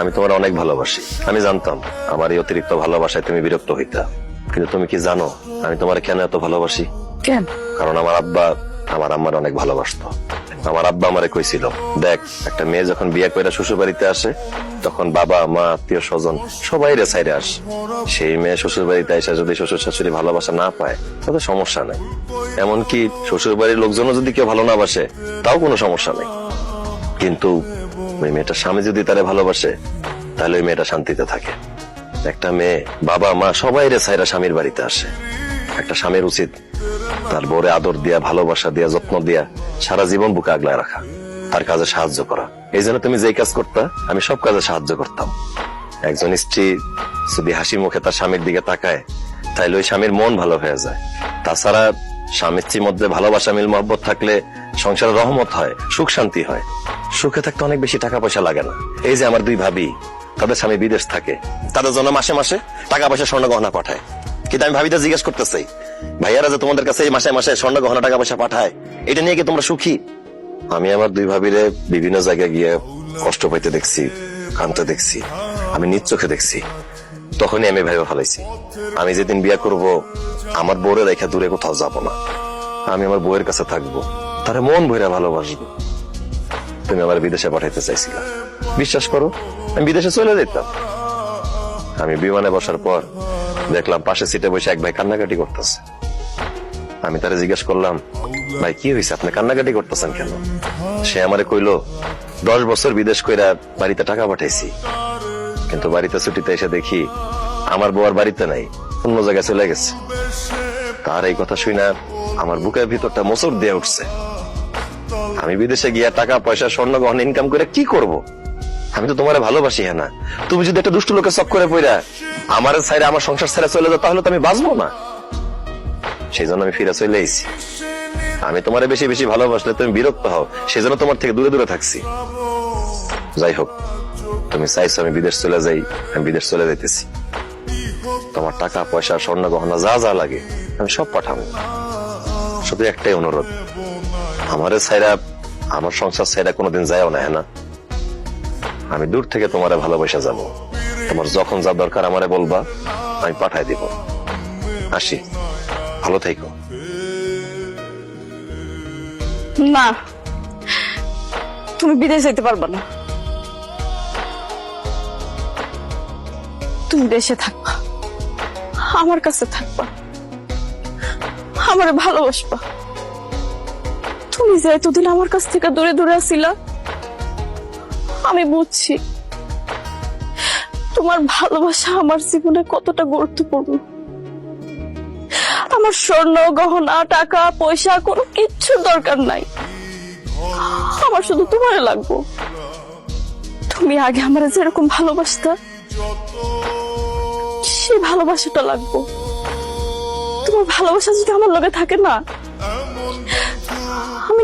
আমি তোমার অনেক ভালোবাসি। আমি জানতাম আমার এই অতিরিক্ত ভালোবাসায় তুমি বিরক্ত হইতা। কিন্তু তুমি কি জানো আমি তোমার কেন এত ভালোবাসি? কেন? কারণ আমার আব্বা আমার আম্মার অনেক ভালোবাসতো। আমার আব্বা আমারে কইছিল দেখ একটা মেয়ে যখন বিয়ে করে শ্বশুর বাড়িতে আসে তখন বাবা মা আত্মীয় স্বজন সবাই রে সাইডে আসে। সেই মেয়ে শ্বশুর বাড়িতে এসে যদি শ্বশুর শাশুড়ি ভালোবাসা না পায় তাতে সমস্যা নাই। এমনকি শ্বশুর বাড়ির লোকজনও যদি কেউ ভালো না বাসে তাও কোনো সমস্যা নেই। কিন্তু ওই মেয়েটার স্বামী যদি তারে ভালোবাসে, তাহলে ওই মেয়েটা শান্তিতে থাকে। একটা মেয়ে বাবা, মা সবাই রে সাইরা স্বামীর বাড়িতে আসে। একটা স্বামীর উচিত তার বউরে আদর দিয়া, ভালোবাসা দিয়া, যত্ন দিয়া সারা জীবন বুকে আগলায় রাখা, তার কাজে সাহায্য করা। এই জন্য তুমি যেই কাজ করতা, আমি সব কাজে সাহায্য করতাম। একজন স্ত্রী যদি হাসি মুখে তার স্বামীর দিকে তাকায়, তাইলে ওই স্বামীর মন ভালো হয়ে যায়। তাছাড়া স্বামী স্ত্রীর মধ্যে ভালোবাসা, মিল, মহব্বত থাকলে সংসারে রহমত হয়, সুখ শান্তি হয়। সুখে থাকতে অনেক বেশি টাকা পয়সা লাগে না। এই যে আমার দুই ভাবি, তাদের স্বামী বিদেশ থাকে, তাদের জন্য মাসে মাসে টাকা পয়সা স্বর্ণ গহনা পাঠায়। কিন্তু আমি ভাবিতে জিজ্ঞেস করতেছি, ভাইয়ারা যে তোমাদের কাছে এই মাসে মাসে স্বর্ণ গহনা টাকা পয়সা পাঠায়, এটা নিয়ে কি তোমরা সুখী? আমি আমার দুই ভাবিরে বিভিন্ন জায়গায় গিয়ে কষ্ট পাইতে দেখছি, কানতে দেখছি, আমি নিজ চোখে দেখছি। তখনই আমি ভেবে ফেলাইছি, আমি যেদিন বিয়ে করব, আমার বউরে রেখা দূরে কোথাও যাব না। আমি আমার বউয়ের কাছে থাকব, তারে মন ভরে ভালোবাসবো। তুমি আমার বিদেশে পাঠাইতে চাইছিলা। বিশ্বাস করো, আমি বিদেশে চলে যেতাম আমি বিমানে বসার পর দেখলাম পাশে সিটে বসে এক ভাই কান্নাকাটি করতেছে। আমি তারে জিজ্ঞেস করলাম, ভাই, কি হয়েছে আপনি কান্নাকাটি করতেছেন কেন? সে আমারে কইলো, দশ বছর বিদেশ কইরা বাড়িতে টাকা পাঠাইছি। কিন্তু বাড়িতে ছুটিতে এসে দেখি আমার বউয়ার বাড়িতে নাই, অন্য জায়গায় চলে গেছে। তার এই কথা শুনে আমার বুকের ভিতরটা মোচর দিয়ে উঠছে। আমি বিদেশে গিয়া টাকা, পয়সা, স্বর্ণ, গহনা ইনকাম করে কি করব? আমি তো তোমারে ভালোবাসি হ্যাঁ না? তুমি যদি একটা দুষ্ট লোকের চক করে পইরা আমার সাইডে আমার সংসার ছেড়ে চলে যাও, তাহলে তো আমি বাঁচবো না। সেই জন্য আমি ফিরে চলে এসেছি আমি তোমারে বেশি বেশি ভালোবাসলে তুমি বিরক্ত হও সেই জন্য তোমার থেকে দূরে দূরে থাকছি। যাই হোক, তুমি চাইছো আমি বিদেশ চলে যাই, আমি বিদেশ চলে যাইতেছি। তোমার টাকা, পয়সা, স্বর্ণ, গহনা, যা যা লাগে, আমি সব পাঠাবো। শুধু একটাই অনুরোধ আমারে ছাইরা, আমার সংসার ছাইরা কোনোদিন যায়ও না হ্যাঁ আমি দূর থেকে তোমারে ভালোবাসা যাব। তোমার যখন যা দরকার আমারে বলবা, আমি পাঠাই দিব। আসি, ভালো থেকো না তুমি বিদেশ যেতে পারবা না। তুমি দেশে থাকবা। আমার কাছে থাকবা। আমার ভালোবাসবা। তুমি যে এতদিন আমার কাছ থেকে দূরে দূরে আসিলা আমি বুঝছি। তোমার ভালোবাসা আমার জীবনে কতটা গুরুত্বপূর্ণ। আমার স্বর্ণ, গহনা, টাকা, পয়সা, কোনো কিচ্ছুর দরকার নাই। আমার শুধু তোমার লাগবো। তুমি আগে আমার যেরকম ভালোবাসতা সে ভালোবাসাটা লাগবো। তোমার ভালোবাসা যদি আমার লগে থাকে না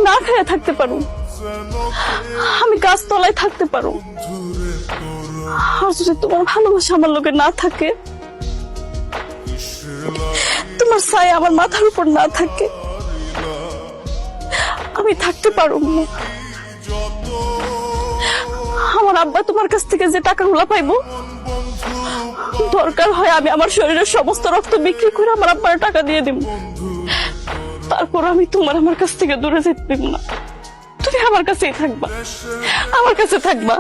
না খেয়ে থাকতে পারো। আমি গাছতলায় থাকতে পারো। আর যদি তোমার ভালোবাসা আমার লগে না থাকে, তোমার ছায়া আমার মাথার উপর না থাকে, আমি থাকতে পারো আমার আব্বা তোমার কাছ থেকে যে টাকাগুলো পাইবো, দরকার হয় আমি আমার শরীরের সমস্ত রক্ত বিক্রি করে আমার আব্বার টাকা দিয়ে দিব। তারপর আমি তোমার আমার কাছ থেকে দূরে যেতে দেব না তুমি আমার কাছেই থাকবা আমার কাছে থাকবা